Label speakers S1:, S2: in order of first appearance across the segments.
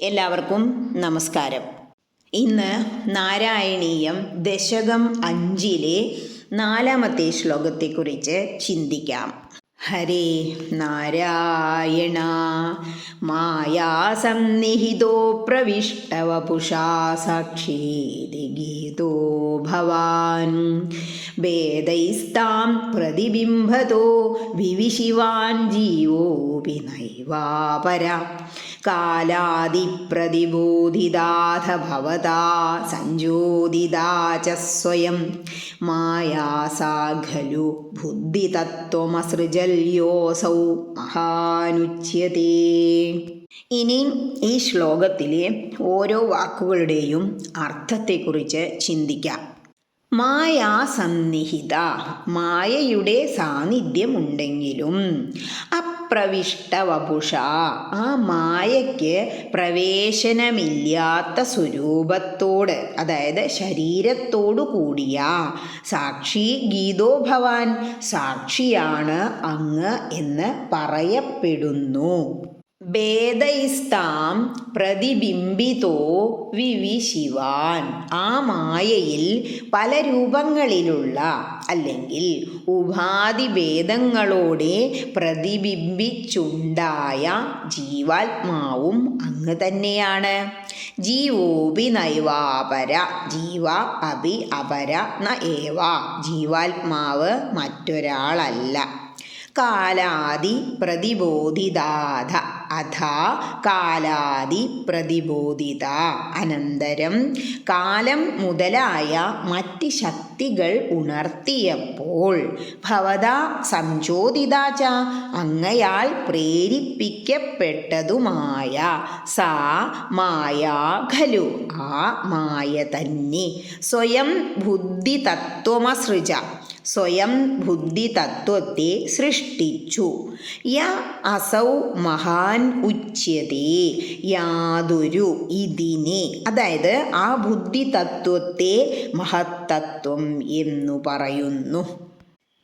S1: എല്ലാവർക്കും നമസ്കാരം. ഇന്ന് നാരായണീയം ദശകം അഞ്ചിലെ നാലാമത്തെ ശ്ലോകത്തെക്കുറിച്ച് ചിന്തിക്കാം. ഹരേ നാരായണ മായാസന്നിഹിതോ പ്രവിഷ്ടവപുഷാ സാക്ഷീതി ഗീതോ ഭവാൻ. വേദൈസ്താം പ്രതിബിംബതോ വിവിശിവാൻ ജീവോപി നൈവാപര. കാലാദിപ്രതിബോധിതാഥ ഭവതാ സഞ്ജോദിതാ ച സ്വയം. മായാസാ ഖലു ബുദ്ധിതത്വമസൃജല്യോസൗ മഹാനുച്യതേ. ഇനി ഈ ശ്ലോകത്തിലെ ഓരോ വാക്കുകളുടെയും അർത്ഥത്തെക്കുറിച്ച് ചിന്തിക്കാം. മായാസന്നിഹിത മായയുടെ സാന്നിധ്യമുണ്ടെങ്കിലും വപുഷ. ആ മായയ്ക്ക് പ്രവേശനമില്ലാത്ത സ്വരൂപത്തോട് അതായത് ശരീരത്തോടു കൂടിയ സാക്ഷി ഗീതോ ഭവാൻ സാക്ഷിയാണ് അങ്ങ് എന്ന് പറയപ്പെടുന്നു. ഭേദൈസ്താം പ്രതിബിംബിതോ വിവിശിവാൻ. ആ മായയിൽ പല രൂപങ്ങളിലുള്ള അല്ലെങ്കിൽ ഉപാധി ഭേദങ്ങളോടെ പ്രതിബിംബിച്ചുണ്ടായ ജീവാത്മാവും അങ്ങ് തന്നെയാണ്. ജീവോപി നൈവാപര ജീവ അഭി അപര ന ഏവ. ജീവാത്മാവ് മറ്റൊരാളല്ല. കാലാദി പ്രതിബോധിതാഥ അഥ കാലാദി പ്രതിബോധിത. അനന്തരം കാലം മുതലായ മറ്റ് ശക്തികൾ ഉണർത്തിയപ്പോൾ ഭവത സംചോദിത ച അങ്ങയാൽ പ്രേരിപ്പിക്കപ്പെട്ടതുമായ സാ മായാ ഖലു ആ മായ തന്നെ സ്വയം ബുദ്ധി തത്വമസൃജ സ്വയം ബുദ്ധി തത്വത്തെ സൃഷ്ടിച്ചു. യ അസൗ മഹാൻ ഉച്യതേ യാതൊരു ഇതിനെ. അതായത് ആ ബുദ്ധി തത്വത്തെ മഹത്തത്വം എന്നു പറയുന്നു.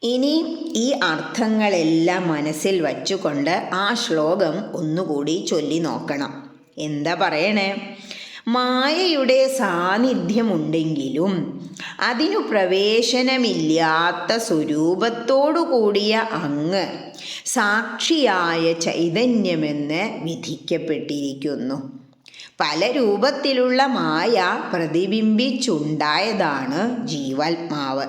S1: ഇനി ഈ അർത്ഥങ്ങളെല്ലാം മനസ്സിൽ വച്ചുകൊണ്ട് ആ ശ്ലോകം ഒന്നുകൂടി ചൊല്ലി നോക്കണം. എന്താ പറയണേ? മായയുടെ സാന്നിധ്യമുണ്ടെങ്കിലും അതിനു പ്രവേശനമില്ലാത്ത സ്വരൂപത്തോടു കൂടിയ അങ്ങ് സാക്ഷിയായ ചൈതന്യമെന്ന് വിധിക്കപ്പെട്ടിരിക്കുന്നു. പല രൂപത്തിലുള്ള മായ പ്രതിബിംബിച്ചുണ്ടായതാണ് ജീവാത്മാവ്.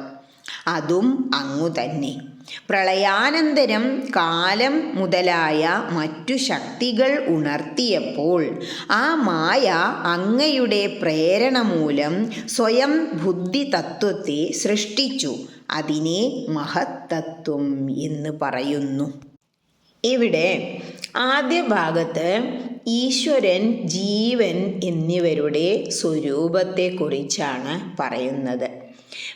S1: അതും അങ്ങു തന്നെ പ്രളയാനന്തരം കാലം മുതലായ മറ്റു ശക്തികൾ ഉണർത്തിയപ്പോൾ ആ മായ അങ്ങയുടെ പ്രേരണ മൂലം സ്വയം ബുദ്ധി തത്വത്തെ സൃഷ്ടിച്ചു. അതിനെ മഹത്തത്വം എന്ന് പറയുന്നു. ഇവിടെ ആദ്യ ഭാഗത്ത് ഈശ്വരൻ ജീവൻ എന്നിവരുടെ സ്വരൂപത്തെക്കുറിച്ചാണ് പറയുന്നത്.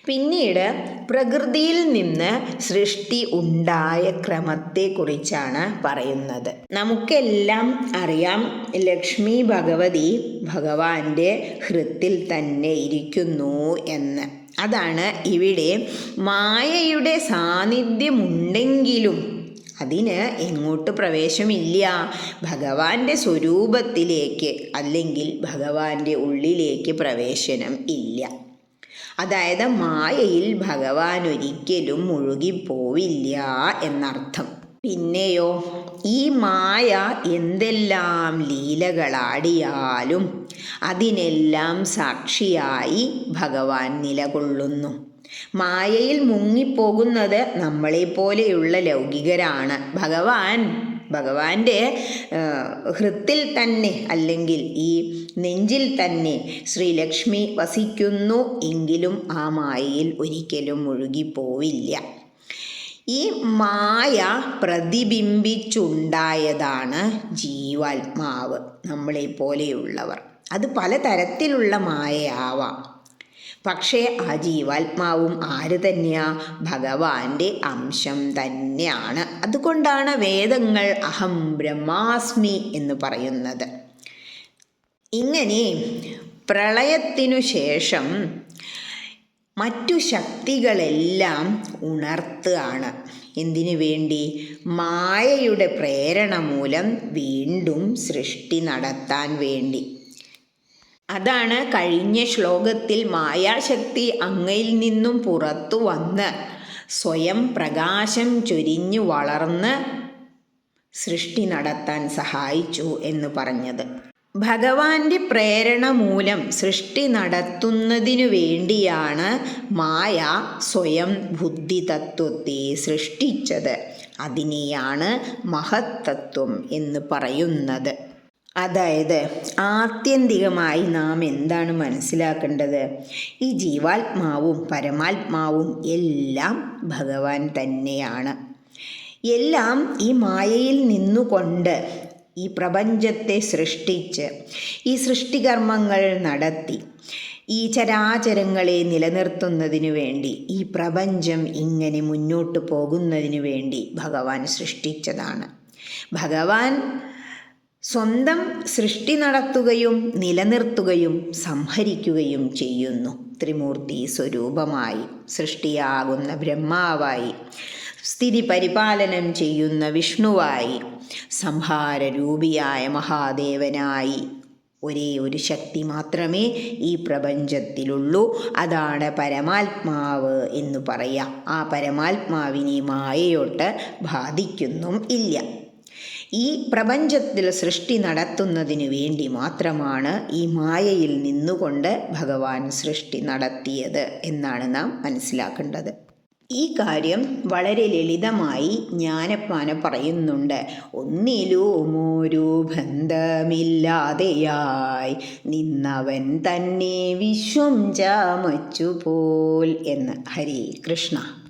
S1: പിന്നീട് പ്രകൃതിയിൽ നിന്ന് സൃഷ്ടി ഉണ്ടായ ക്രമത്തെക്കുറിച്ചാണ് പറയുന്നത്. നമുക്കെല്ലാം അറിയാം ലക്ഷ്മി ഭഗവതി ഭഗവാന്റെ ഹൃത്തിൽ തന്നെ ഇരിക്കുന്നു എന്ന്. അതാണ് ഇവിടെ മായയുടെ സാന്നിധ്യമുണ്ടെങ്കിലും അതിന് എങ്ങോട്ട് പ്രവേശമില്ല. ഭഗവാന്റെ സ്വരൂപത്തിലേക്ക് അല്ലെങ്കിൽ ഭഗവാന്റെ ഉള്ളിലേക്ക് പ്രവേശനം ഇല്ല. അതായത് മായയിൽ ഭഗവാൻ ഒരിക്കലും മുഴുകിപ്പോവില്ല എന്നർത്ഥം. പിന്നെയോ ഈ മായ എന്തെല്ലാം ലീലകളാടിയാലും അതിനെല്ലാം സാക്ഷിയായി ഭഗവാൻ നിലകൊള്ളുന്നു. മായയിൽ മുങ്ങിപ്പോകുന്നത് നമ്മളെപ്പോലെയുള്ള ലൗകികരാണ്. ഭഗവാൻ ഭഗവാന്റെ ഹൃത്തിൽ തന്നെ അല്ലെങ്കിൽ ഈ നെഞ്ചിൽ തന്നെ ശ്രീലക്ഷ്മി വസിക്കുന്നു എങ്കിലും ആ മായയിൽ ഒരിക്കലും മുഴുകിപ്പോവില്ല. ഈ മായ പ്രതിബിംബിച്ചുണ്ടായതാണ് ജീവാത്മാവ് നമ്മളെ പോലെയുള്ളവർ അത് പലതരത്തിലുള്ള മായയാവാം. പക്ഷേ ആ ജീവാത്മാവും ആര് തന്നെയാ? ഭഗവാന്റെ അംശം തന്നെയാണ്. അതുകൊണ്ടാണ് വേദങ്ങൾ അഹം ബ്രഹ്മാസ്മി എന്ന് പറയുന്നത്. ഇങ്ങനെ പ്രളയത്തിനു ശേഷം മറ്റു ശക്തികളെല്ലാം ഉണർത്തുകയാണ്. എന്തിനു വേണ്ടി? മായയുടെ പ്രേരണ മൂലം വീണ്ടും സൃഷ്ടി നടത്താൻ വേണ്ടി. അതാണ് കഴിഞ്ഞ ശ്ലോകത്തിൽ മായാശക്തി അങ്ങയിൽ നിന്നും പുറത്തു വന്ന് സ്വയം പ്രകാശം ചൊരിഞ്ഞു വളർന്ന് സൃഷ്ടി നടത്താൻ സഹായിച്ചു എന്ന് പറഞ്ഞത്. ഭഗവാന്റെ പ്രേരണ മൂലം സൃഷ്ടി നടത്തുന്നതിനു വേണ്ടിയാണ് മായ സ്വയം ബുദ്ധി തത്വത്തെ സൃഷ്ടിച്ചത്. അതിനെയാണ് മഹത്തത്വം എന്ന് പറയുന്നത്. അതായത് ആത്യന്തികമായി നാം എന്താണ് മനസ്സിലാക്കേണ്ടത്? ഈ ജീവാത്മാവും പരമാത്മാവും എല്ലാം ഭഗവാൻ തന്നെയാണ്. എല്ലാം ഈ മായയിൽ നിന്നുകൊണ്ട് ഈ പ്രപഞ്ചത്തെ സൃഷ്ടിച്ച് ഈ സൃഷ്ടികർമ്മങ്ങൾ നടത്തി ഈ ചരാചരങ്ങളെ നിലനിർത്തുന്നതിനു വേണ്ടി ഈ പ്രപഞ്ചം ഇങ്ങനെ മുന്നോട്ട് പോകുന്നതിനു വേണ്ടി ഭഗവാൻ സൃഷ്ടിച്ചതാണ്. ഭഗവാൻ സ്വന്തം സൃഷ്ടി നടത്തുകയും നിലനിർത്തുകയും സംഹരിക്കുകയും ചെയ്യുന്നു. ത്രിമൂർത്തി സ്വരൂപമായി സൃഷ്ടിയാകുന്ന ബ്രഹ്മാവായി സ്ഥിതി പരിപാലനം ചെയ്യുന്ന വിഷ്ണുവായി സംഹാരരൂപിയായ മഹാദേവനായി. ഒരേ ഒരു ശക്തി മാത്രമേ ഈ പ്രപഞ്ചത്തിലുള്ളൂ. അതാണ് പരമാത്മാവ് എന്ന് പറയാം. ആ പരമാത്മാവിനെ മായയോട്ട് ബാധിക്കുന്നും ഇല്ല. ഈ പ്രപഞ്ചത്തിൽ സൃഷ്ടി നടത്തുന്നതിന് വേണ്ടി മാത്രമാണ് ഈ മായയിൽ നിന്നുകൊണ്ട് ഭഗവാൻ സൃഷ്ടി നടത്തിയത് എന്നാണ് നാം മനസ്സിലാക്കേണ്ടത്. ഈ കാര്യം വളരെ ലളിതമായി ജ്ഞാനപ്പാന പറയുന്നുണ്ട്. ഒന്നിലുമൊരു ബന്ധമില്ലാതെയായി നിന്നവൻ തന്നെ വിശ്വം ചാമച്ചുപോൽ എന്ന്. ഹരി കൃഷ്ണ.